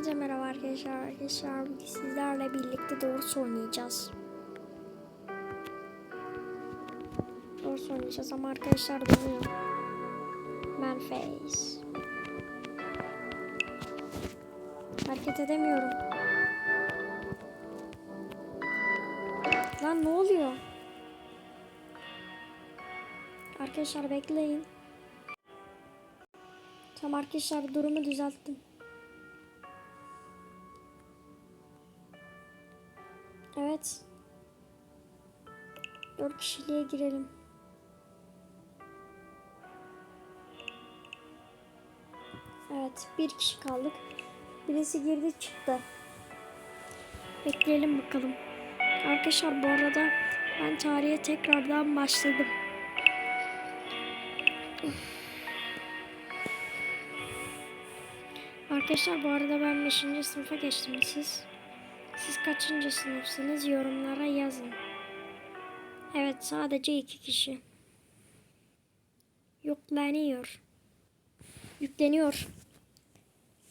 Hepinize merhaba arkadaşlar. Arkadaşlar sizlerle birlikte doğrusu oynayacağız. Doğrusu oynayacağız ama arkadaşlar donuyor. Man face. Hareket edemiyorum. Lan ne oluyor? Arkadaşlar bekleyin. Tamam arkadaşlar durumu düzelttim. Evet. Dört kişiliğe girelim. Evet, bir kişi kaldık. Birisi girdi çıktı. Bekleyelim bakalım. Arkadaşlar bu arada ben tarihe tekrardan başladım. Arkadaşlar bu arada ben 5. sınıfa geçtim siz. Siz kaçıncı sınıfsınız yorumlara yazın. Evet sadece iki kişi. Yükleniyor. Yükleniyor.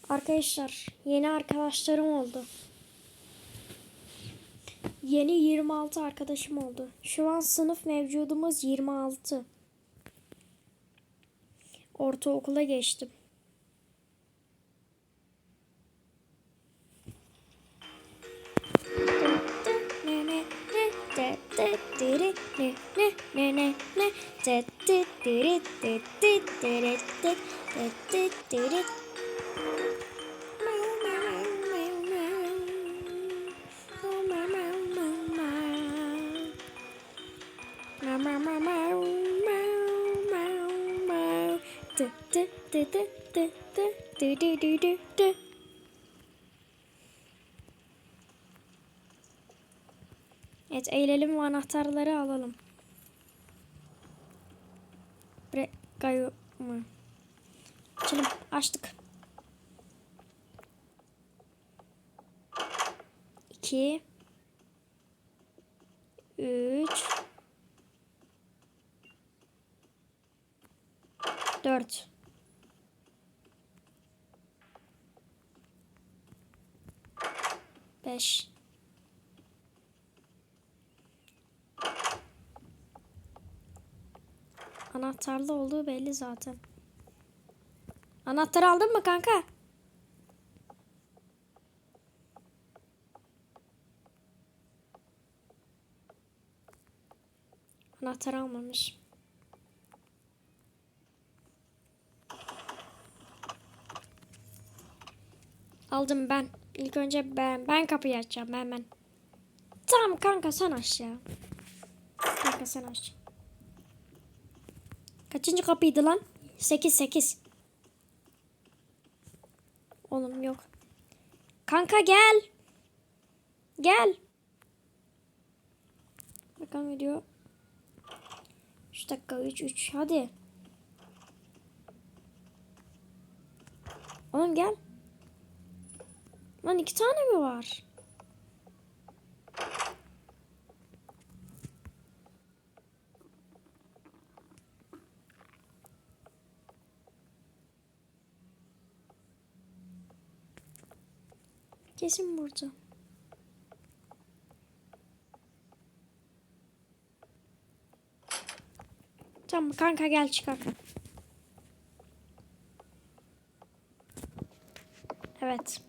Arkadaşlar yeni arkadaşlarım oldu. Yeni 26 arkadaşım oldu. Şu an sınıf mevcudumuz 26. Ortaokula geçtim. തിരി തെത്തി തിരി തെത്തി തിരത്തി തെത്തി തിരി Do do do do do do do do do do Evet eğilelim ve anahtarları alalım. Bre gayo mu? Açalım. Açtık. İki. Üç. Dört. Beş. Anahtarlı olduğu belli zaten. Anahtarı aldın mı kanka? Anahtar almamış. Aldım ben. İlk önce ben ben kapıyı açacağım ben ben. Tamam kanka sen aç ya. Kanka sen aç. Kaçıncı kapıydı lan? 8 8. Oğlum yok. Kanka gel. Gel. Bakalım ne diyor. 3 dakika 3 3 hadi. Oğlum gel. Lan iki tane mi var? Kesin burada. Tamam kanka gel çıkar. Evet.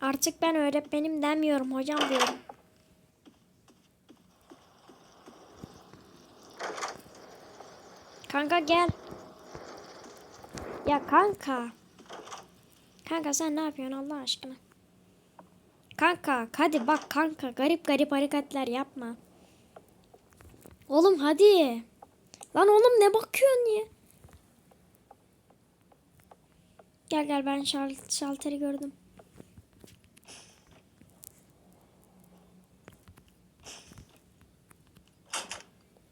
Artık ben öğretmenim demiyorum hocam diyorum. Kanka gel. Ya kanka. Kanka sen ne yapıyorsun Allah aşkına? Kanka hadi bak kanka garip garip hareketler yapma. Oğlum hadi. Lan oğlum ne bakıyorsun ya? Gel gel ben şal şalteri gördüm.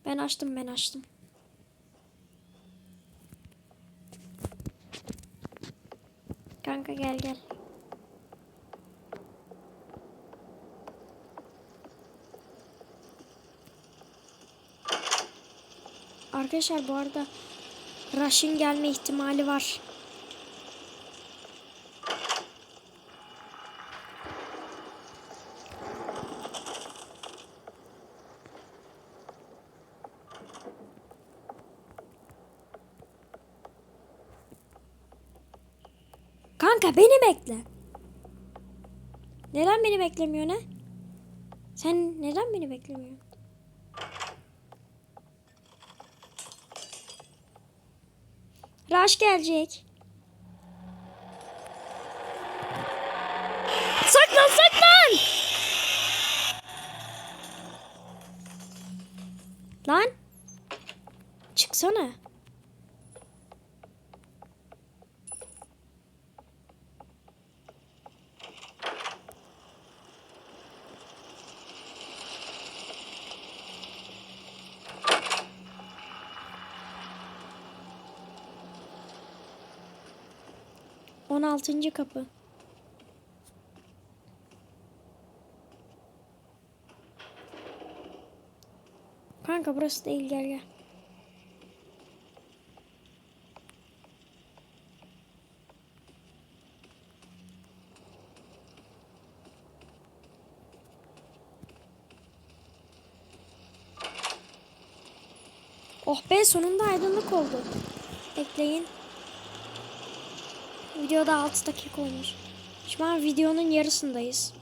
Ben açtım ben açtım. Kanka gel gel. Arkadaşlar bu arada Rush'ın gelme ihtimali var. Kanka beni bekle. Neden beni beklemiyor ne? Sen neden beni beklemiyorsun? Rush gelecek. Saklan saklan! 16. kapı. Kanka burası değil gel gel. Oh be sonunda aydınlık oldu. Bekleyin. Videoda 6 dakika olmuş. Şu an videonun yarısındayız.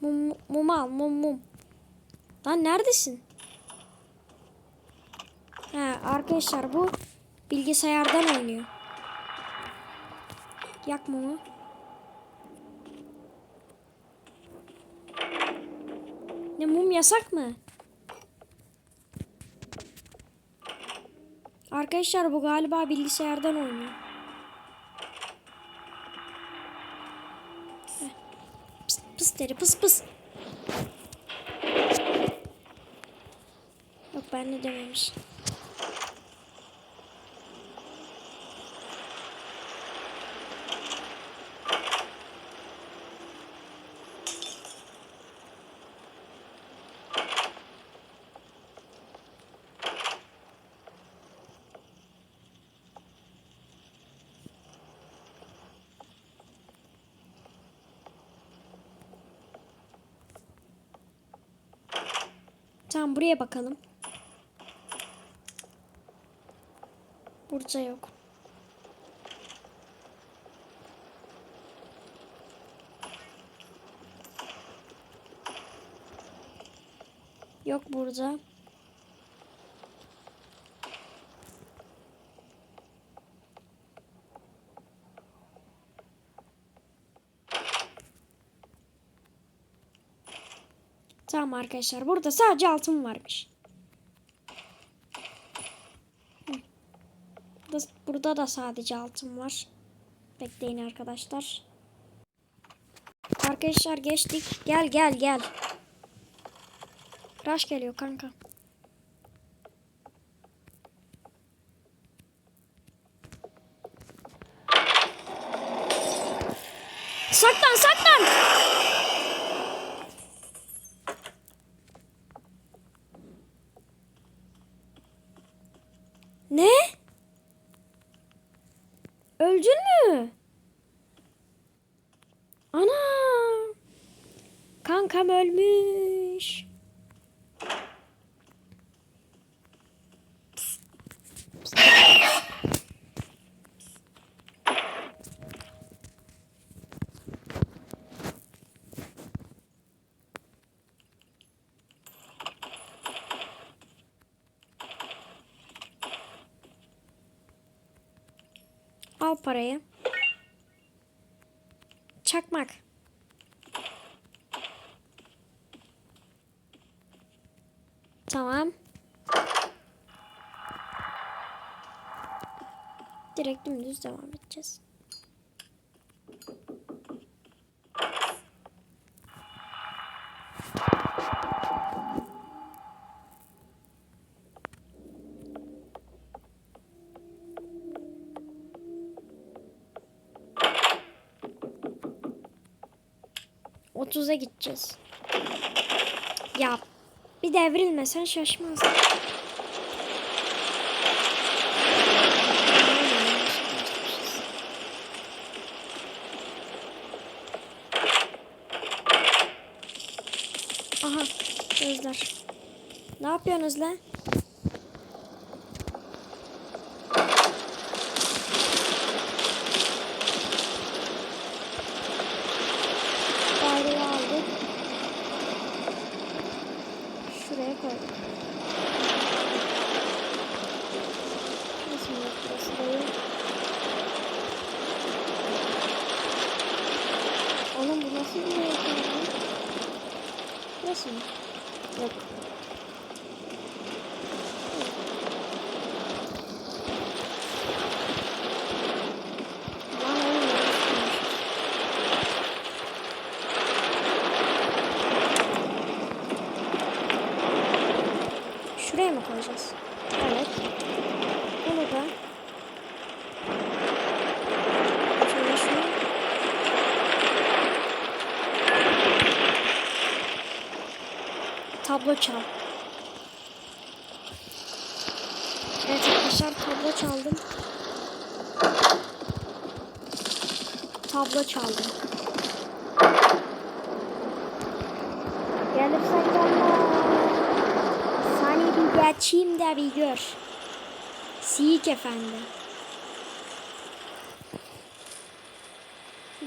Mum, mum al mum mum. Lan neredesin? Ha arkadaşlar bu bilgisayardan oynuyor. Yak mumu. Ne mum yasak mı? Arkadaşlar bu galiba bilgisayardan oynuyor. Pıs pıs deri pıs pıs. Yok ben de dememiş. Tamam buraya bakalım. Burada yok. Yok burada. Tamam arkadaşlar burada sadece altın varmış. Burada da sadece altın var. Bekleyin arkadaşlar. Arkadaşlar geçtik. Gel gel gel. Rush geliyor kanka. Saklan saklan. Ne? Öldün mü? Ana! Kankam ölmüş. Al parayı. Çakmak. Tamam. Direkt dümdüz devam edeceğiz. Otuza gideceğiz. Ya bir devrilmesen şaşmaz. Aha gözler. Ne yapıyorsunuz lan? 那行那 tablo çal. Evet arkadaşlar tablo çaldım. Tablo çaldım. Gelirsen gelme. Seni bir geçeyim de bir gör. Siyik efendi.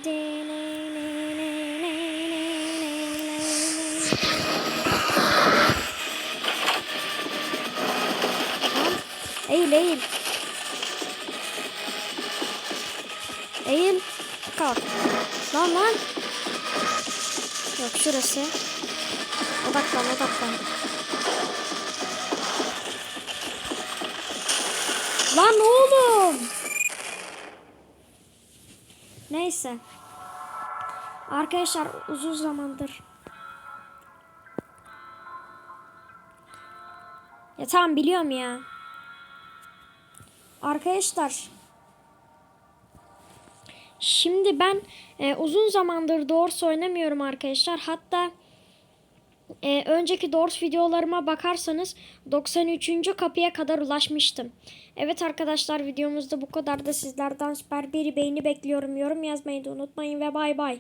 Lan, Eğil eğil. Eğil. Kalk. Lan lan. Yok şurası. Odaklan odaklan. Lan oğlum. Neyse. Arkadaşlar uzun zamandır. Ya tamam biliyorum ya. Arkadaşlar. Şimdi ben e, uzun zamandır Doors oynamıyorum arkadaşlar. Hatta e, önceki Doors videolarıma bakarsanız 93. kapıya kadar ulaşmıştım. Evet arkadaşlar videomuzda bu kadar da sizlerden süper bir beğeni bekliyorum. Yorum yazmayı da unutmayın ve bay bay.